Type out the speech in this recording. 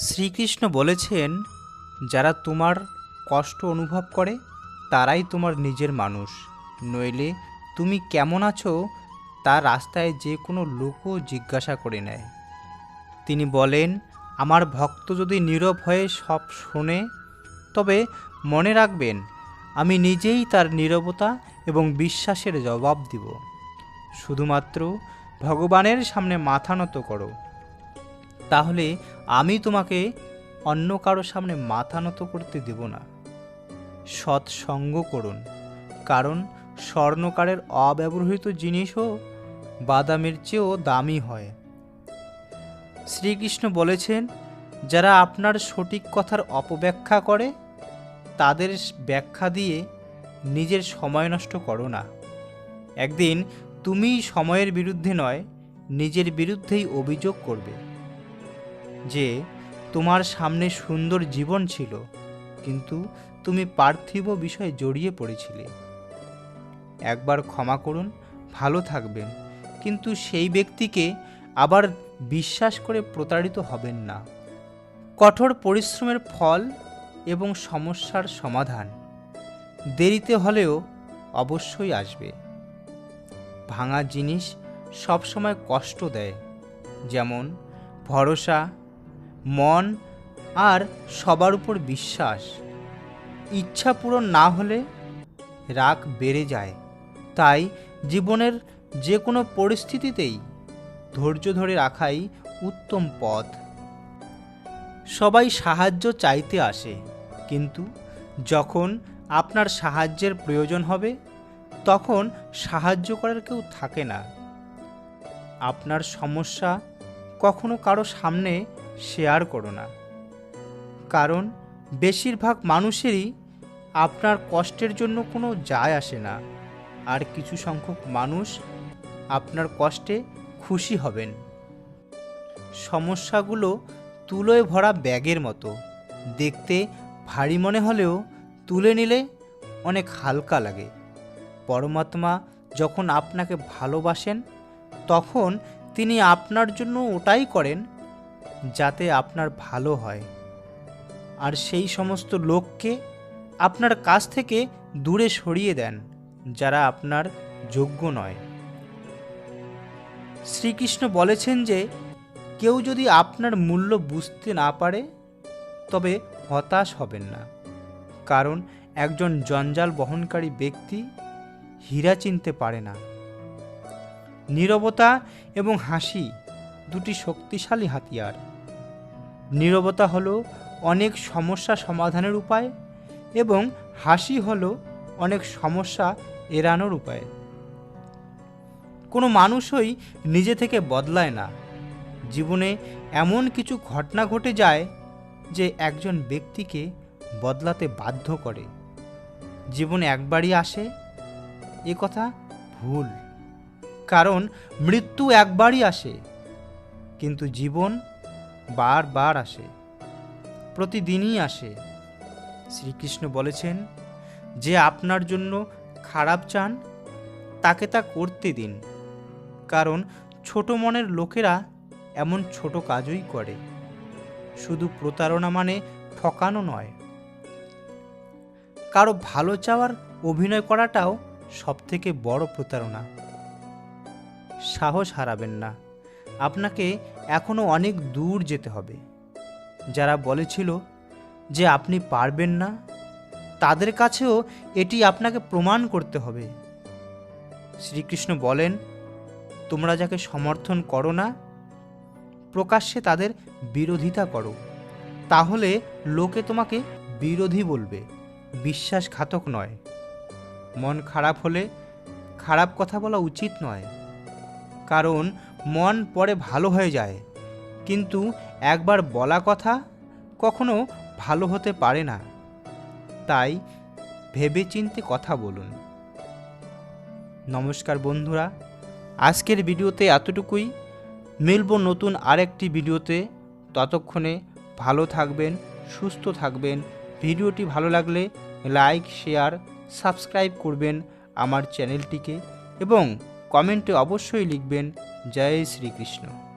শ্রীকৃষ্ণ বলেছেন, যারা তোমার কষ্ট অনুভব করে, তারাই তোমার নিজের মানুষ। নইলে তুমি কেমন আছো, তা রাস্তায় যে কোনো লোকও জিজ্ঞাসা করে নেয়। তিনি বলেন, আমার ভক্ত যদি নীরব হয়ে সব শোনে, তবে মনে রাখবেন, আমি নিজেই তার নীরবতা এবং বিশ্বাসের জবাব দিব। শুধুমাত্র ভগবানের সামনে মাথা নত করো। তাহলে আমি তোমাকে অন্য কারও সামনে মাথা নত করতে দেব না। সৎসঙ্গ করুন। কারণ স্বর্ণকারের অব্যবহৃত জিনিসও বাদামের চেয়েও দামি হয়। শ্রীকৃষ্ণ বলেছেন, যারা আপনার সঠিক কথার অপব্যাখ্যা করে, তাদের ব্যাখ্যা দিয়ে নিজের সময় নষ্ট করো না। একদিন তুমি সময়ের বিরুদ্ধে নয়, নিজের বিরুদ্ধেই অভিযোগ করবে। যে তোমার সামনে সুন্দর জীবন ছিল, কিন্তু তুমি পার্থিব বিষয়ে জড়িয়ে পড়েছিলে। একবার ক্ষমা করুন, ভালো থাকবেন, কিন্তু সেই ব্যক্তিকে আবার বিশ্বাস করে প্রতারিত হবেন না। কঠোর পরিশ্রমের ফল এবং সমস্যার সমাধান দেরিতে হলেও অবশ্যই আসবে। ভাঙা জিনিস সবসময় কষ্ট দেয়, যেমন ভরসা মন আর সবার উপর বিশ্বাস। ইচ্ছা পূরণ না হলে রাগ বেড়ে যায়। তাই জীবনের যে কোনো পরিস্থিতিতেই ধৈর্য ধরে রাখাই উত্তম পথ। সবাই সাহায্য চাইতে আসে, কিন্তু যখন আপনার সাহায্যের প্রয়োজন হবে, তখন সাহায্য করার কেউ থাকে না। আপনার সমস্যা কখনো কারও সামনে শেয়ার করো না। কারণ বেশিরভাগ মানুষেরই আপনার কষ্টের জন্য কোনো যায় আসে না। আর কিছু সংখ্যক মানুষ আপনার কষ্টে খুশি হবেন। সমস্যাগুলো তুলোয় ভরা ব্যাগের মতো। দেখতে ভারী মনে হলেও তুলে নিলে অনেক হালকা লাগে। পরমাত্মা যখন আপনাকে ভালোবাসেন, তখন তিনি আপনার জন্য ওটাই করেন যাতে আপনার ভালো হয়। আর সেই সমস্ত লোককে আপনার কাছ থেকে দূরে সরিয়ে দেন, যারা আপনার যোগ্য নয়। শ্রীকৃষ্ণ বলেছেন যে, কেউ যদি আপনার মূল্য বুঝতে না পারে, তবে হতাশ হবেন না। কারণ একজন জঞ্জাল বহনকারী ব্যক্তি হীরা চিনতে পারে না। নীরবতা এবং হাসি দুটি শক্তিশালী হাতিয়ার। নীরবতা হলো অনেক সমস্যা সমাধানের উপায় এবং হাসি হলো অনেক সমস্যা এড়ানোর উপায়। কোনো মানুষই নিজে থেকে বদলায় না। জীবনে এমন কিছু ঘটনা ঘটে যায় যে একজন ব্যক্তিকে বদলাতে বাধ্য করে। জীবনে একবারই আসে, এ কথা ভুল। কারণ মৃত্যু একবারই আসে। কিন্তু জীবন বারবার আসে, প্রতিদিনই আসে। শ্রীকৃষ্ণ বলেছেন, যে আপনার জন্য খারাপ চান, তাকে তা করতে দিন। কারণ ছোট মনের লোকেরা এমন ছোট কাজই করে। শুধু প্রতারণা মানে ঠকানো নয়। কারও ভালো চাওয়ার অভিনয় করাটাও সবথেকে বড় প্রতারণা। সাহস হারাবেন না। আপনাকে এখনও অনেক দূর যেতে হবে। যারা বলেছিল যে আপনি পারবেন না, তাদের কাছেও এটি আপনাকে প্রমাণ করতে হবে। শ্রীকৃষ্ণ বলেন, তোমরা যাকে সমর্থন করো না, প্রকাশ্যে তাদের বিরোধিতা করো। তাহলে লোকে তোমাকে বিরোধী বলবে, বিশ্বাসঘাতক নয়। মন খারাপ হলে খারাপ কথা বলা উচিত নয়। কারণ মন পরে ভালো হয়ে যায়। কিন্তু একবার বলা কথা কখনো ভালো হতে পারে না। তাই ভেবেচিন্তে কথা বলুন। নমস্কার বন্ধুরা, আজকের ভিডিওতে এতটুকুই। মিলব নতুন আরেকটি ভিডিওতে। ততক্ষণে ভালো থাকবেন, সুস্থ থাকবেন। ভিডিওটি ভালো লাগলে লাইক, শেয়ার, সাবস্ক্রাইব করবেন আমার চ্যানেলটিকে এবং কমেন্টে অবশ্যই লিখবেন। জয় শ্রীকৃষ্ণ।